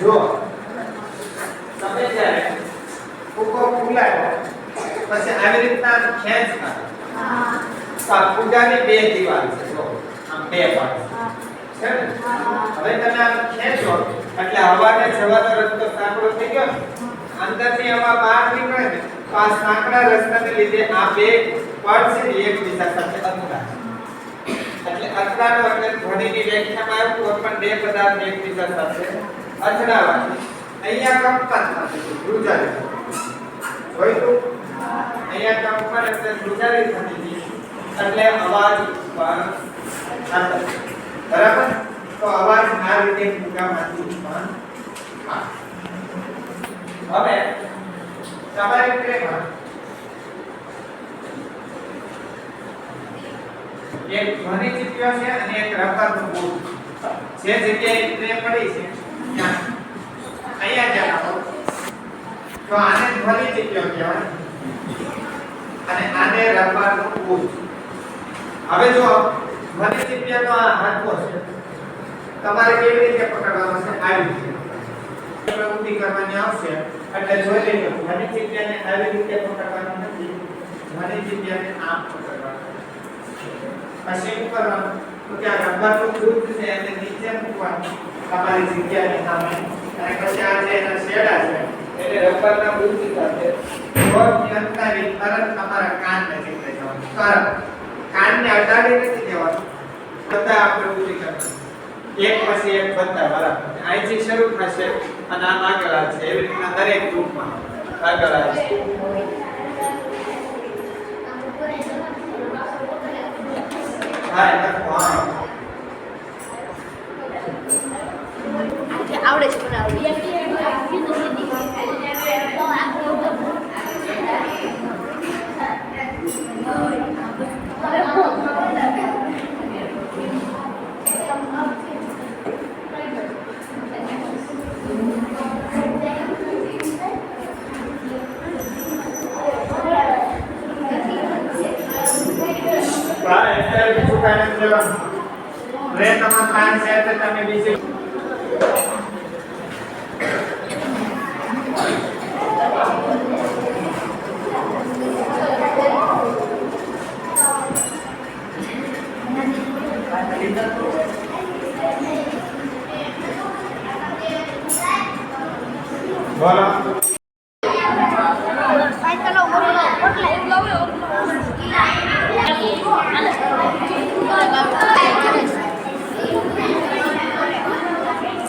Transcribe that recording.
જો. તમે જ્યારે કુકો ફૂલાયો પછી આવી રીતના ખેંચ હા આ ફૂગાની બે દિવાલ છે, જો. આમ બે પાડ છે હવે તમે આમ ખેંચો, એટલે હવાને જવાનો રસ્તો સાંકડો થઈ ગયો અંદરની હવા બહાર નીકળે ને, તો આ સાંકડા રસ્તાને લીધે આ બે પડ છે એક એકબીજા સાથે અથડાય એટલે અથડાનો એટલે ધ્વનિની વ્યાખ્યામાં આવ્યું પણ બે પદાર્થ એકબીજા સાથે અથડાવાથી અહીંયા કંપન થશે ધ્રુજારી જોયું અહીંયા કંપન એટલે ધ્રુજારી થતી એટલે અવાજ ઉત્પન્ન થતો બરાબર? તો અવાજ આ રીતે ફૂગામાંથી ઉત્પન્ન હવે, તમારે પ્રેમમાં એક ધ્વનિ ચિત્ર છે અને એક બૂટ જે જગ્યાએ ટ્રે પડી છે તમારે કેવી રીતે પકડવાનો આવશે, એટલે જોઈ લેજો ધ્વનિ ચિત્યને આવી રીતે પકડવાનું નથી. ધ્વનિ ચિત્યને આમ પકડવાનું. પછી શું કરવાનું તો ત્યાં રબરનું દૂધ છે એને નીચે મૂકવાનું તમારી જગ્યાની સામે અને પછી આ જે એના શેડા છે એટલે રબરના દૂધ સાથે જોરથી અંતાવી તરત તમારા કાન નજીક લઈ જવાનું તરત કાનને અડાડી નથી દેવાનું બધા આપણે પ્રવૃત્તિ કરવાની એક પછી એક બધા બરાબર અહીંથી શરૂ થશે અને આમ આગળ આવશે એવી રીતના દરેક ગ્રુપમાં આગળ એ લખો હા આવડે. છે હા એટલે બીજું કાંઈ નથી લેવાનું રે તમારા કાન છે એટલે તમે બીજી બોલો.